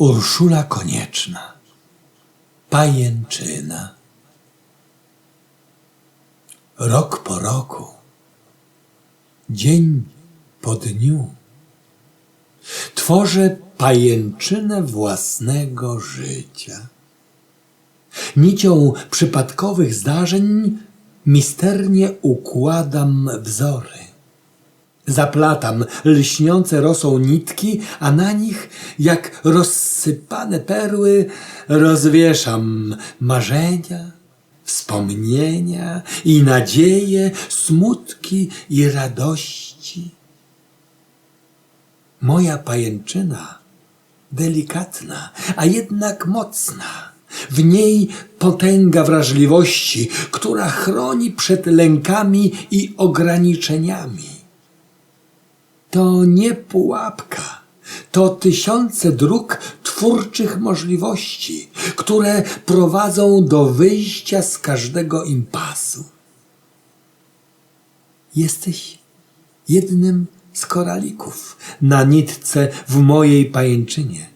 Urszula Konieczna Pajęczyna Rok po roku Dzień po dniu Tworzę pajęczynę własnego życia. Nicią przypadkowych zdarzeń misternie układam wzory. Zaplatam lśniące rosą nitki, a na nich, jak rozsypane perły, rozwieszam marzenia, wspomnienia i nadzieje, smutki i radości. Moja pajęczyna delikatna, a jednak mocna. W niej potęga wrażliwości, która chroni przed lękami i ograniczeniami. To nie pułapka, to tysiące dróg twórczych możliwości, które prowadzą do wyjścia z każdego impasu. Jesteś jednym z koralików na nitce w mojej pajęczynie.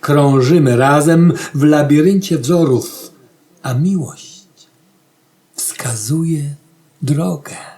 Krążymy razem w labiryncie wzorów, a miłość wskazuje drogę.